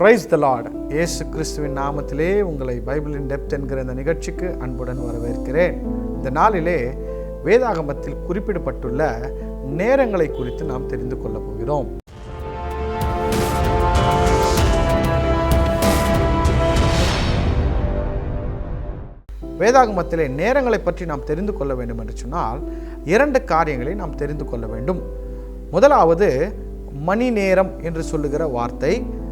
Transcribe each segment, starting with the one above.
Price த Lord இயேசு கிறிஸ்துவின் நாமத்திலே உங்களை பைபிளின் டெப்த் என்கிற இந்த நிகழ்ச்சிக்கு அன்புடன் வரவேற்கிறேன். இந்த நாளிலே வேதாகமத்தில் குறிப்பிடப்பட்டுள்ள நேரங்களை குறித்து நாம் தெரிந்து கொள்ளப் போகிறோம். வேதாகமத்திலே நேரங்களை பற்றி நாம் தெரிந்து கொள்ள வேண்டும் என்று சொன்னால் இரண்டு காரியங்களை நாம் தெரிந்து கொள்ள வேண்டும். முதலாவது மணி நேரம் என்று சொல்லுகிற வார்த்தை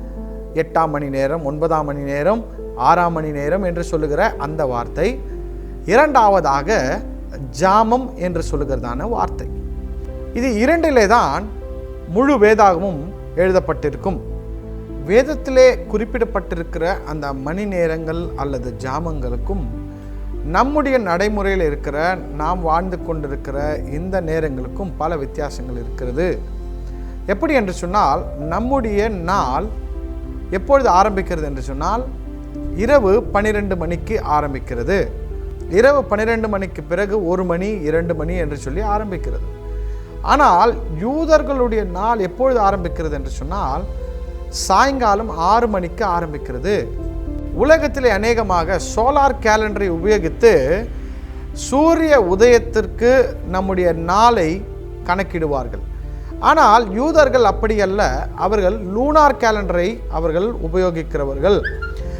எட்டாம் மணி நேரம் ஒன்பதாம் மணி நேரம் ஆறாம் மணி நேரம் என்று சொல்லுகிற அந்த வார்த்தை. இரண்டாவதாக ஜாமம் என்று சொல்லுகிறதான வார்த்தை. இது இரண்டிலே தான் முழு வேதாகமும் எழுதப்பட்டிருக்கும். வேதத்திலே குறிப்பிடப்பட்டிருக்கிற அந்த மணி நேரங்கள் அல்லது ஜாமங்களுக்கும் நம்முடைய நடைமுறையில் இருக்கிற நாம் வாழ்ந்து கொண்டிருக்கிற இந்த நேரங்களுக்கும் பல வித்தியாசங்கள் இருக்கிறது. எப்படி என்று சொன்னால் நம்முடைய நாள் எப்பொழுது ஆரம்பிக்கிறது என்று சொன்னால் இரவு பன்னிரெண்டு மணிக்கு ஆரம்பிக்கிறது. இரவு பன்னிரெண்டு மணிக்கு பிறகு ஒரு மணி இரண்டு மணி என்று சொல்லி ஆரம்பிக்கிறது. ஆனால் யூதர்களுடைய நாள் எப்பொழுது ஆரம்பிக்கிறது என்று சொன்னால் சாயங்காலம் ஆறு மணிக்கு ஆரம்பிக்கிறது. உலகத்திலே அநேகமாக சோலார் கேலண்டரை உபயோகித்து சூரிய உதயத்திற்கு நம்முடைய நாளை கணக்கிடுவார்கள். ஆனால் யூதர்கள் அப்படி அல்ல அவர்கள் லூனார் கேலண்டரை அவர்கள் உபயோகிக்கிறவர்கள்.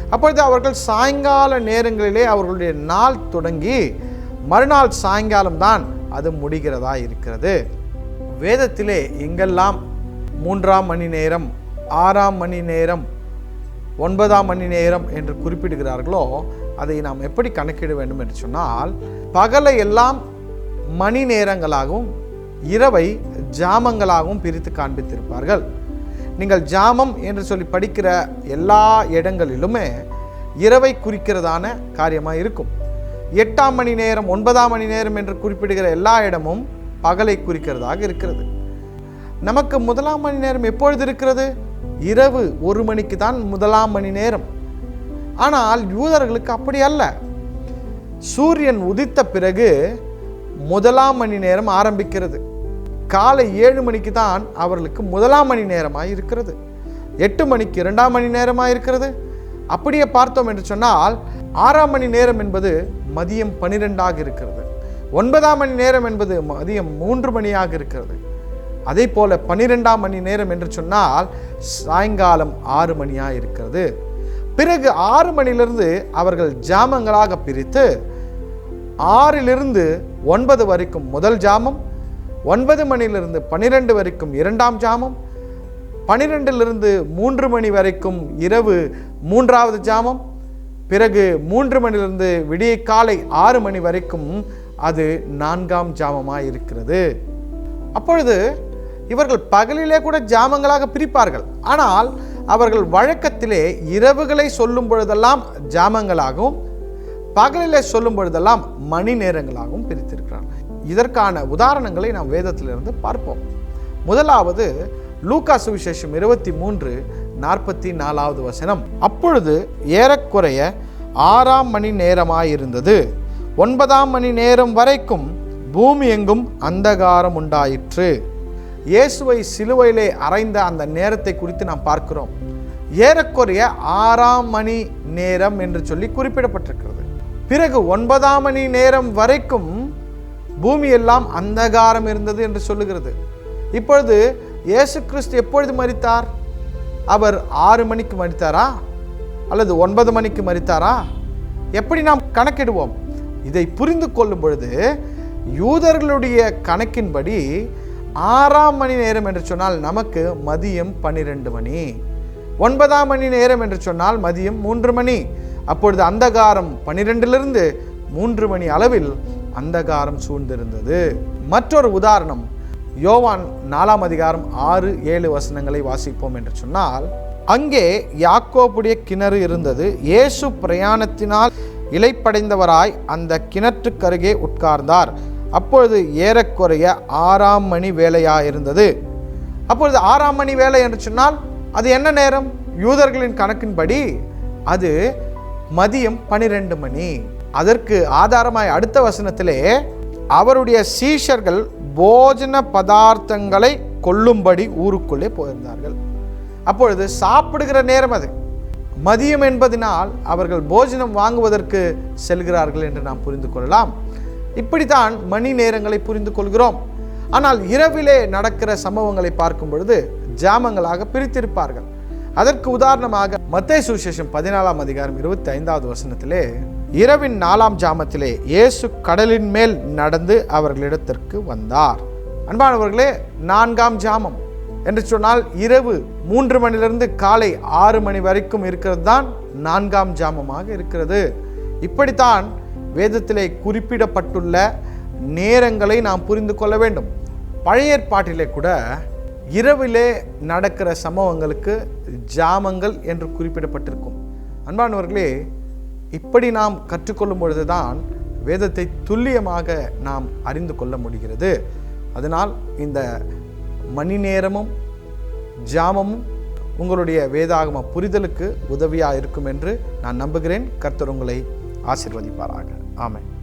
அப்பொழுது அவர்கள் சாயங்கால நேரங்களிலே அவர்களுடைய நாள் தொடங்கி மறுநாள் சாயங்காலம் தான் அது முடிகிறதா இருக்கிறது. வேதத்திலே எங்கெல்லாம் மூன்றாம் மணி நேரம் ஆறாம் மணி நேரம் ஒன்பதாம் மணி நேரம் என்று குறிப்பிடுகிறார்களோ அதை நாம் எப்படி கணக்கிட வேண்டும் என்று சொன்னால் பகலை எல்லாம் மணி நேரங்களாகவும் இரவை ஜாமங்களாகவும் பிரித்து காண்பித்திருப்பார்கள். நீங்கள் ஜாமம் என்று சொல்லி படிக்கிற எல்லா இடங்களிலுமே இரவை குறிக்கிறதான காரியமாக இருக்கும். எட்டாம் மணி நேரம் ஒன்பதாம் மணி நேரம் என்று குறிப்பிடுகிற எல்லா இடமும் பகலை குறிக்கிறதாக இருக்கிறது. நமக்கு முதலாம் மணி நேரம் எப்பொழுது இருக்கிறது? இரவு ஒரு மணிக்கு தான் முதலாம் மணி நேரம். ஆனால் யூதர்களுக்கு அப்படி அல்ல. சூரியன் உதித்த பிறகு முதலாம் மணி நேரம் ஆரம்பிக்கிறது. காலை ஏழு மணிக்கு தான் அவர்களுக்கு முதலாம் மணி நேரமாக இருக்கிறது. எட்டு மணிக்கு இரண்டாம் மணி நேரமாக இருக்கிறது. அப்படியே பார்த்தோம் என்று சொன்னால் ஆறாம் மணி நேரம் என்பது மதியம் பனிரெண்டாக இருக்கிறது. ஒன்பதாம் மணி நேரம் என்பது மதியம் மூன்று மணியாக இருக்கிறது. அதே போல பன்னிரெண்டாம் மணி நேரம் என்று சொன்னால் சாயங்காலம் ஆறு மணியாக இருக்கிறது. பிறகு ஆறு மணிலிருந்து அவர்கள் ஜாமங்களாக பிரித்து ஆறிலிருந்து ஒன்பது வரைக்கும் முதல் ஜாமம் ஒன்பது மணியிலிருந்து பன்னிரெண்டு வரைக்கும் இரண்டாம் ஜாமம் பனிரெண்டிலிருந்து மூன்று மணி வரைக்கும் இரவு மூன்றாவது ஜாமம் பிறகு மூன்று மணிலிருந்து விடிய காலை ஆறு மணி வரைக்கும் அது நான்காம் ஜாமமாக இருக்கிறது. அப்பொழுது இவர்கள் பகலிலே கூட ஜாமங்களாக பிரிப்பார்கள். ஆனால் அவர்கள் வழக்கத்திலே இரவுகளை சொல்லும் பொழுதெல்லாம் ஜாமங்களாகவும் பகலிலே சொல்லும் பொழுதெல்லாம் மணி நேரங்களாகவும் பிரித்திருக்கிறார்கள் இதற்கான உதாரணங்களை நாம் வேதத்திலிருந்து பார்ப்போம். முதலாவது லூகா சுவிசேஷம் இருபத்தி மூன்று நாற்பத்தி நாலாவது வசனம். அப்பொழுது ஏறக்குறைய ஆறாம் மணி நேரமாயிருந்தது. ஒன்பதாம் மணி நேரம் வரைக்கும் பூமி எங்கும் அந்தகாரம் உண்டாயிற்று. இயேசுவை சிலுவையிலே அறைந்த அந்த நேரத்தை குறித்து நாம் பார்க்கிறோம். ஏறக்குறைய ஆறாம் மணி நேரம் என்று சொல்லி குறிப்பிடப்பட்டிருக்கிறது. பிறகு ஒன்பதாம் மணி நேரம் வரைக்கும் பூமி எல்லாம் அந்தகாரம் இருந்தது என்று சொல்லுகிறது. இப்பொழுது இயேசு கிறிஸ்து எப்பொழுது மறித்தார் அவர் ஆறு மணிக்கு மறித்தாரா அல்லது ஒன்பது மணிக்கு மறித்தாரா எப்படி நாம் கணக்கிடுவோம்? இதை புரிந்து கொள்ளும் பொழுது யூதர்களுடைய கணக்கின்படி ஆறாம் மணி நேரம் என்று சொன்னால் நமக்கு மதியம் பன்னிரெண்டு மணி. ஒன்பதாம் மணி நேரம் என்று சொன்னால் மதியம் மூன்று மணி. அப்பொழுது அந்தகாரம் பன்னிரெண்டிலிருந்து மூன்று மணி அளவில் அந்தகாரம் சூழ்ந்திருந்தது. மற்றொரு உதாரணம் யோவான் நாலாம் அதிகாரம் ஆறு ஏழு வசனங்களை வாசிப்போம் என்று சொன்னால் அங்கே யாக்கோபுடைய கிணறு இருந்தது. இயேசு பிரயாணத்தினால் இலைப்படைந்தவராய் அந்த கிணற்றுக்கருகே உட்கார்ந்தார். அப்பொழுது ஏறக்குறைய ஆறாம் மணி வேலையாயிருந்தது அப்பொழுது ஆறாம் மணி வேலை என்று சொன்னால் அது என்ன நேரம்? யூதர்களின் கணக்கின்படி அது மதியம் பனிரெண்டு மணி. அதற்கு ஆதாரமாய் அடுத்த வசனத்திலே அவருடைய சீஷர்கள் போஜன பதார்த்தங்களை கொள்ளும்படி ஊருக்குள்ளே போயிருந்தார்கள். அப்பொழுது சாப்பிடுகிற நேரம் அது. மதியம் என்பதனால் அவர்கள் போஜனம் வாங்குவதற்கு செல்கிறார்கள் என்று நாம் புரிந்து கொள்ளலாம். இப்படித்தான் மணி நேரங்களை புரிந்து கொள்கிறோம். ஆனால் இரவிலே நடக்கிற சம்பவங்களை பார்க்கும் பொழுது ஜாமங்களாக பிரித்திருப்பார்கள். அதற்கு உதாரணமாக மத்திய சுவிசேஷம் பதினாலாம் அதிகாரம் இருபத்தி ஐந்தாவது வசனத்திலே இரவின் நாலாம் ஜாமத்திலே இயேசு கடலின் மேல் நடந்து அவர்களிடத்திற்கு வந்தார். அன்பானவர்களே நான்காம் ஜாமம் என்று சொன்னால் இரவு மூன்று மணிலிருந்து காலை ஆறு மணி வரைக்கும் இருக்கிறது தான் நான்காம் ஜாமமாக இருக்கிறது. இப்படித்தான் வேதத்திலே குறிப்பிடப்பட்டுள்ள நேரங்களை நாம் புரிந்து கொள்ள வேண்டும். பழைய ஏற்பாட்டிலே கூட இரவிலே நடக்கிற சம்பவங்களுக்கு ஜாமங்கள் என்று குறிப்பிடப்பட்டிருக்கும். அன்பானவர்களே இப்படி நாம் கற்றுக்கொள்ளும் பொழுதுதான் வேதத்தை துல்லியமாக நாம் அறிந்து கொள்ள முடிகிறது. அதனால் இந்த மணி நேரமும் ஜாமமும் உங்களுடைய வேதாகம புரிதலுக்கு உதவியாக இருக்கும் என்று நான் நம்புகிறேன். கர்த்தர் உங்களை ஆசிர்வதிப்பாராக. ஆமாம்